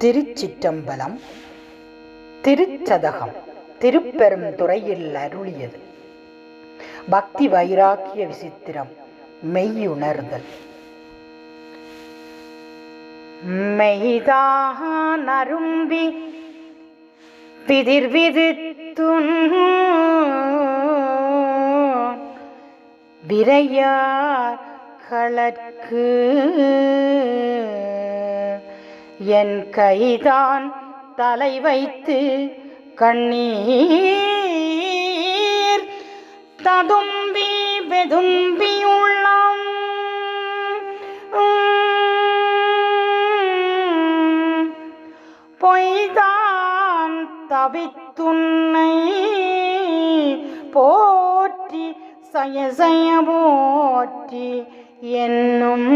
திருச்சிற்றம்பலம் திருச்சதகம் திருப்பெரும் துறையில் அருளியது. பக்தி வைராக்கிய விசித்திரம் மெய்யுணர்தல். மெய்தான் அரும்பி விதிர் விதித்துன் விரையார் களற்கு என் கைதான் தலை வைத்து கண்ணீர் ததும்பி வெதும்பி உள்ளம். பொய்தான் தவித்துன்னை போற்றி சயசய போற்றி என்னும்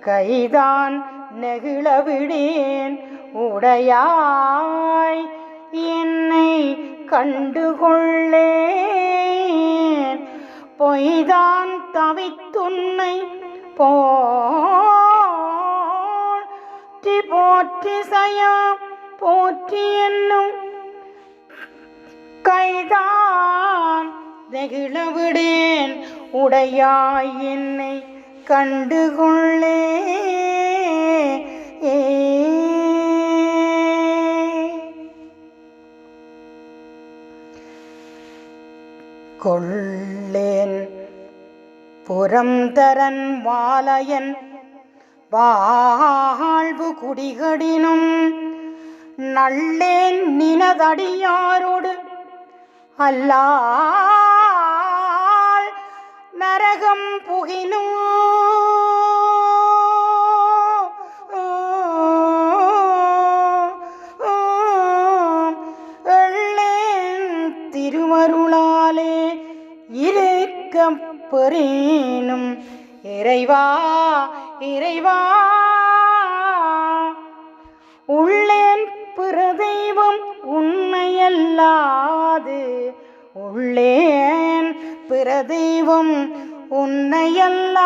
கைதான் நெகிழவிடேன் உடையாய் என்னை கண்டுகொள்ளேன். பொய்தான் தவித்துன்னை போற்றி போற்றி சயா போற்றி என்னும் கைதான் நெகிழவிடேன் உடையாய் என்னை கண்டுகொள்ளேன். கொள்ளேன். புறந்தரன் வாலயன் வாழ்வு குடிகடினும் நல்லேன் நினதடியாரோடு அல்லால் நரகம் புகினும் தெய்வம் உன்னையல்லாது. உள்ளேன் பிற தெய்வம் உன்னையல்லாது.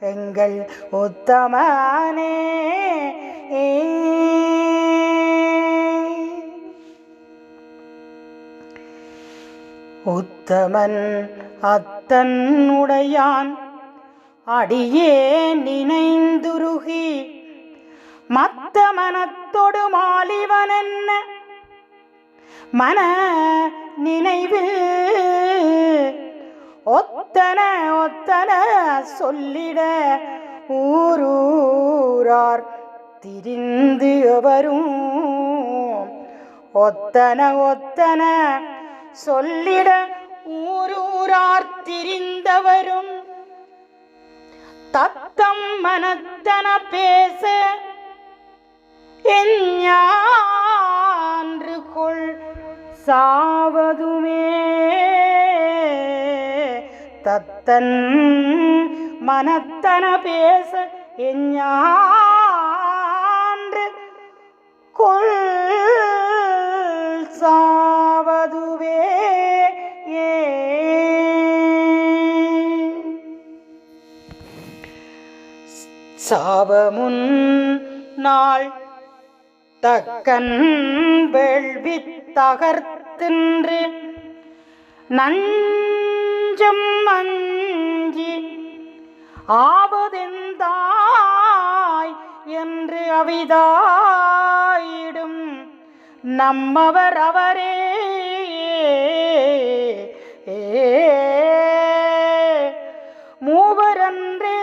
எங்கள் உத்தமனே உத்தமன் அத்தன் உடையான். அடியே நினைந்துருகி மத்த மனத்தொடு மாலிவன் என்ன மன நினைவில் ஒத்தன ஒத்தன சொல்லிட ஊரூரார் திரிந்து வரும் ஒத்தன ஒத்தன சொல்லிட ஊரூரார் திரிந்தவரும்? தத்தம் மனத்தன பேச எஞ்ஞான்று கொள் சாவதுமே. தத்தன் மனத்தன பேச எஞ்ஞான்று கொள் சாவதுவே. சாவமுன் நாள் தக்கன் வேள்வி தகர்த்தின்று நஞ்சம் அஞ்சி ஆவதெந்தாய் என்று அவிதாயிடும் நம்மவர் அவரே. மூவரன்றே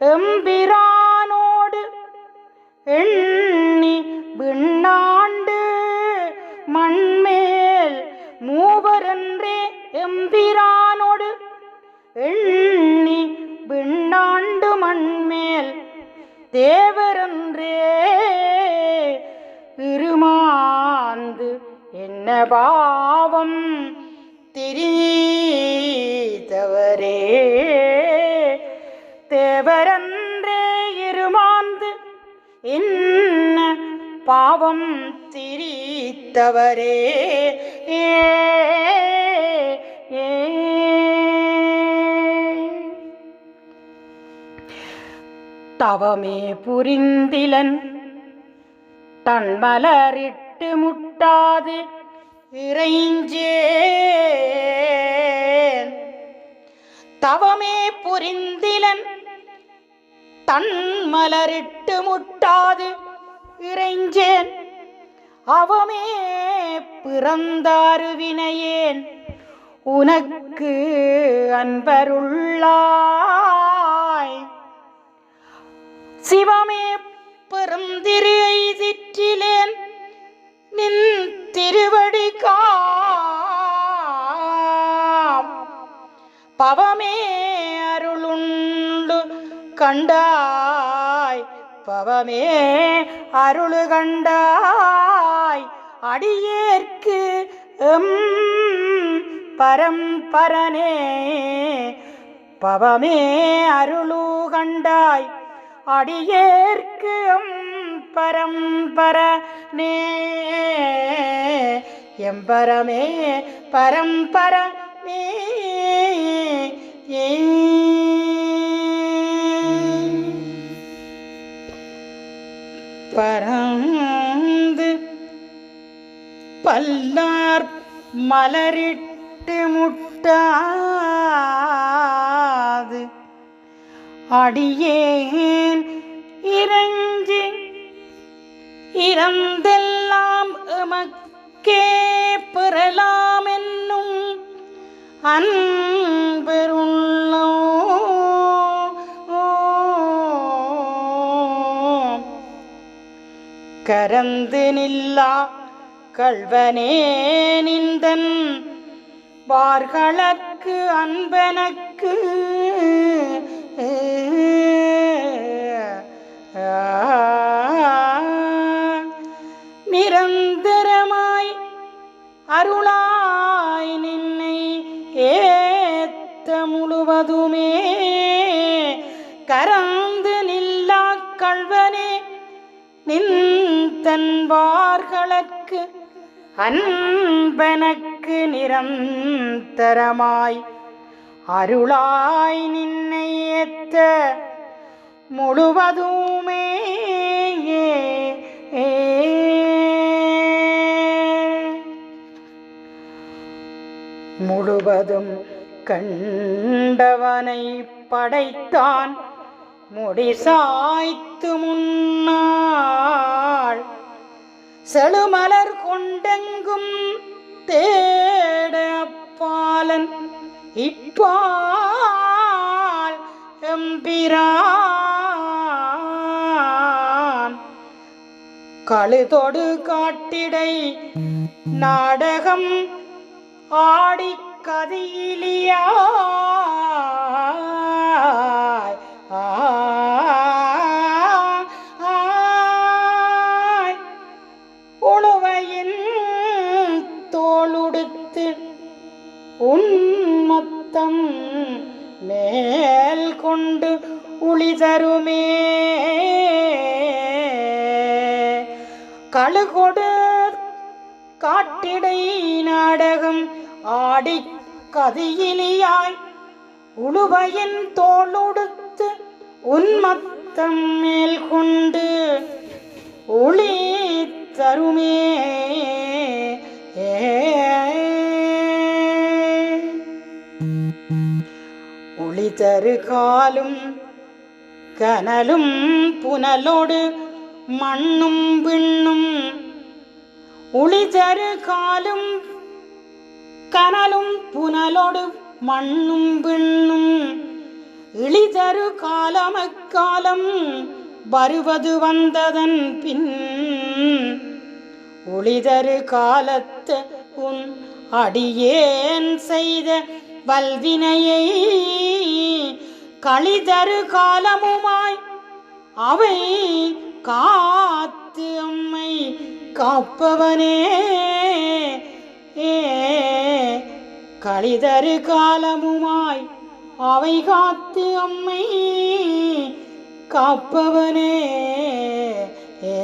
எம்பிரா என்ன பாவம் திரிதவரே. தேவரன்றே இருமாந்து என்ன பாவம் திரித்தவரே ஏ. தவமே புரிந்திலன் தன்மலரிட்டு முட்டாது இறைஞ்சேன். தவமே புரிந்திலன் தன் மலரிட்டு முட்டாது இறைஞ்சேன். அவமே பிறந்தாருவினையேன் உனக்கு அன்பருள்ளாய். சிவமே பெருந்திரு சிற்றிலேன் நின் திருவடி காம் பவமே அருளுண்டு கண்டாய். பவமே அருளு கண்டாய். அடியேற்கு எம் பரம்பரனே பவமே அருளு கண்டாய். அடியேற்கு எம் பரம்பரனே எம்பரமே பரம்பரனே ஏ. பரந்து பல்லார் மலரிட்டு முட்டாது. அடியேன் இறஞ்சி இறந்தெல்லாம் எமக்கு பெறலாம் என்னும் அன்பெருள்ளோ கரந்து நில்லா கல்வனே நிந்தன் வார்களுக்கு அன்பனக்கு ஆ அருளாய் நின்னை ஏத்த முழுவதுமே. கரந்து நில்லா கள்வனே நின் தன்வார்களுக்கு அன்பனக்கு நிரந்தரமாய். அருளாய் நின்னை ஏத்த முழுவதுமே ஏ முழுவதும் கண்டவனை படைத்தான் முடிசாய்த்து முன்னாள். செழுமலர் கொண்டெங்கும் தேட அப்பாலன் இப்பால் எம்பிரான். கழுதொடு காட்டிடை நாடகம் ஆடிக்கதையிலியாய் கதியிலியாய். தோளுடுத்து உன்மத்தம் மேல் கொண்டு உளிதருமே. கழுகொடு காட்டிடை நாடகம் ஆடி கதியிலியாய் உழுவையின் தோளுடுத்து உன்மத்தம் மேல் கொண்டு ஒளி தருமே. ஒளி தரு காலும் கனலும் புனலோடு மண்ணும் விண்ணும் ஒளி தரு காலும் கனலும் புனலோடு மண்ணும் விண்ணும் இழிதரு காலமக்காலம் வருவது வந்ததன் பின் ஒளிதரு காலத்து உன் அடியேன் செய்த வல்வினையை களிதரு காலமுமாய் அவை கா காப்பவனே. ஏ காலமுமாய் அவை காத்து அம்மை காப்பவனே. ஏ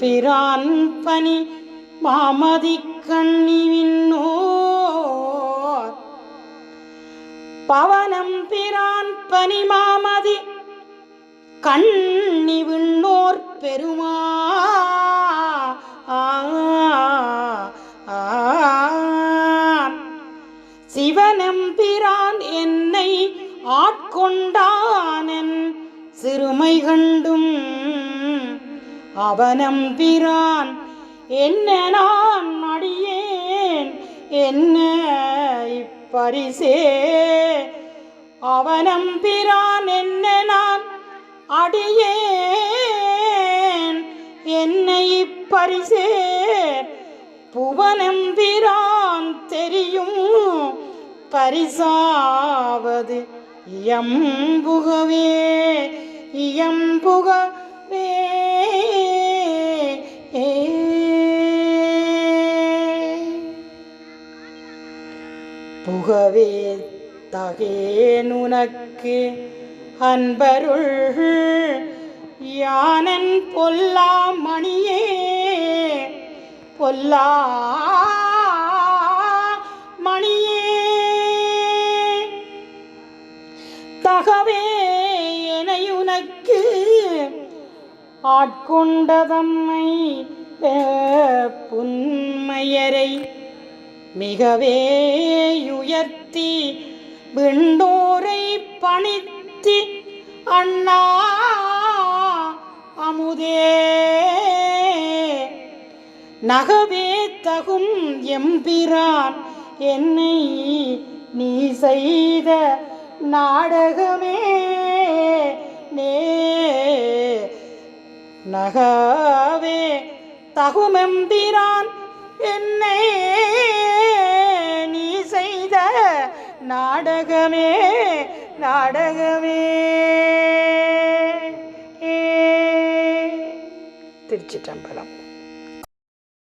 பிரான் பனி மாமதி கண்ணிவின்னோர் பவனம் பிரான் பனிமாமதி கண்ணி விண்ணோர் பெருமா சிவனம்பிரான் என்னை ஆட்கொண்டானன் சிறுமை கண்டும் அவனம்பிரான் என்ன நான் அடியேன் என்ன பரிசே. அவனம் பிரான் என்ன நான் அடியேன்? என்னை இப்பரிசே. புவனம் பிரான் தெரியும் பரிசாவது இயம்புகவே இயம்புகவே புகவே தகேனுனக்கு அன்பருள் யானன் பொல்லா மணியே பொல்லா மணியே. தகவே எனையுனக்கு ஆட்கொண்டதம்மை புன்மையரை மிகவே உயர்த்தி விண்டோரை பணித்தி அண்ணா அமுதே. நகவே தகும் எம்பிரான் என்னை நீ செய்த நாடகமே நே. நகவே தகுமெம்பிரான் என்னை நாடகமே நாடகமே. திருச்சிட்டம்பலம்